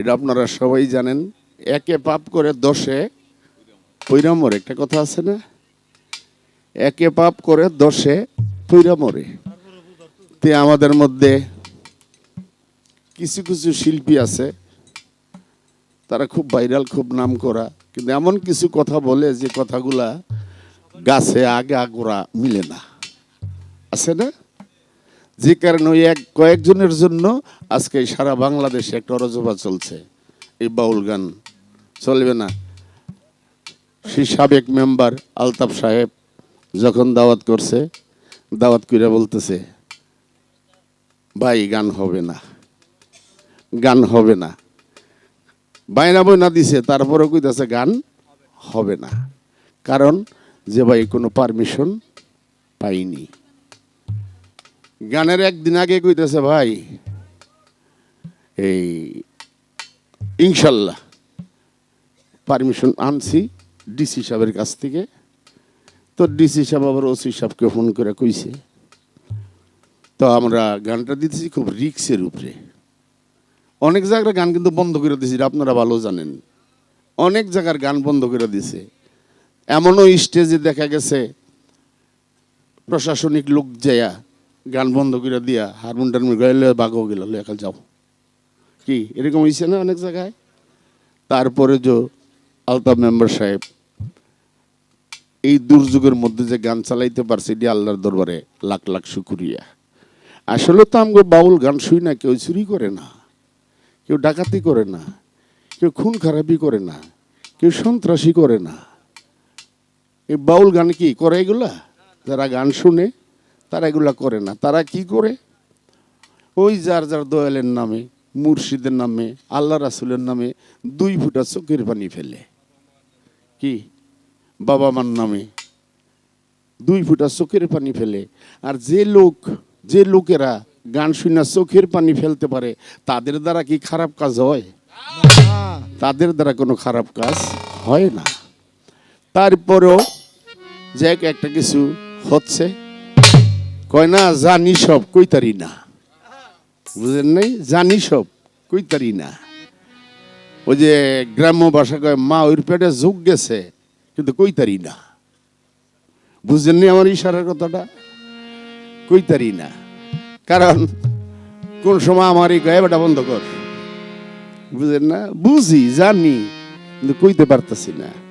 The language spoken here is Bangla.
এটা আপনারা সবাই জানেন, একে পাপ করে দশে পৈরামরে একটা কথা আছে না? একে পাপ করে দশে পৈরামরে তে আমাদের মধ্যে কিছু কিছু শিল্পী আছে, তারা খুব ভাইরাল, খুব নাম করা, কিন্তু এমন কিছু কথা বলে যে কথাগুলা গাছে আগে আগোড়া মিলে না। আছে না? যে কারণে ওই এক কয়েকজনের জন্য আজকে সারা বাংলাদেশে একটা অরজবা চলছে। এই বাউল গান। চলবে না। সেই সাবেক মেম্বার আলতাফ সাহেব যখন দাওয়াত করছে, দাওয়াত করে বলতেছে, ভাই, গান হবে না। গান হবে না। বাইনা বইনা দিছে তারপরে কইতাছে, গান হবে না। কারণ যে ভাই কোনো পারমিশন পাইনি। গানের একদিন আগে কইতেছে, ভাই, এই ইনশাল্লাহ পারমিশন আনছি ডিসি সাহেবের কাছ থেকে। তো ডিসি সাহেব আবার ওসি সাহেবকে ফোন করে কইছে, তো আমরা গানটা দিতেছি খুব রিক্সের উপরে। অনেক জায়গার গান কিন্তু বন্ধ করে দিয়েছি আপনারা ভালো জানেন। অনেক জায়গার গান বন্ধ করে দিছে এমনও স্টেজে দেখা গেছে প্রশাসনিক লোক যায়া গান বন্ধ করে দিয়া হারমোন টারমোন গাইলে বাগও গেল লেখা যাও কি? এরকম হয়েছে না অনেক জায়গায়? তারপরে যে আলতাফ মেম্বার সাহেব, এই দুর্যোগের মধ্যে যে গান চালাইতে পারছে, এটি আল্লাহর দরবারে লাখ লাখ শুকুরিয়া। আসলে তো আমগো বাউল গান শুই না, কেউ চুরি করে না, কেউ ডাকাতি করে না, কেউ খুন খারাপি করে না, কেউ সন্ত্রাসী করে না। এই বাউল গান কি, করে এগুলা? যারা গান শুনে তারা এগুলা করে না। তারা কি করে? ওই যার যার দয়ালের নামে, মুর্শিদের নামে, আল্লাহ রাসুলের নামে দুই ফুটা চোখের পানি ফেলে। কি? বাবা মার নামে দুই ফুটা চোখের পানি ফেলে। আর যে লোক, যে লোকেরা গান শুনে চোখের পানি ফেলতে পারে, তাদের দ্বারা কি খারাপ কাজ হয়? তাদের দ্বারা কোনো খারাপ কাজ হয় না। তারপরেও যে এক একটা কিছু হচ্ছে কয় না, জানি সব কইতারি না। বুঝলেন নাই? জানি সব কইতারি না। ওই যে গ্রাম্য ভাষা কয়, মা, ওর পেটে যোগ গেছে, কিন্তু কইতারি না? বুঝলেন নি আমার ইশারার কথাটা? কইতারি না? কারণ, কোন সময় আমার এই গায়ে বেটা বন্ধ কর। বুঝলেন না? বুঝি, জানি, কিন্তু কইতে পারতাছি না।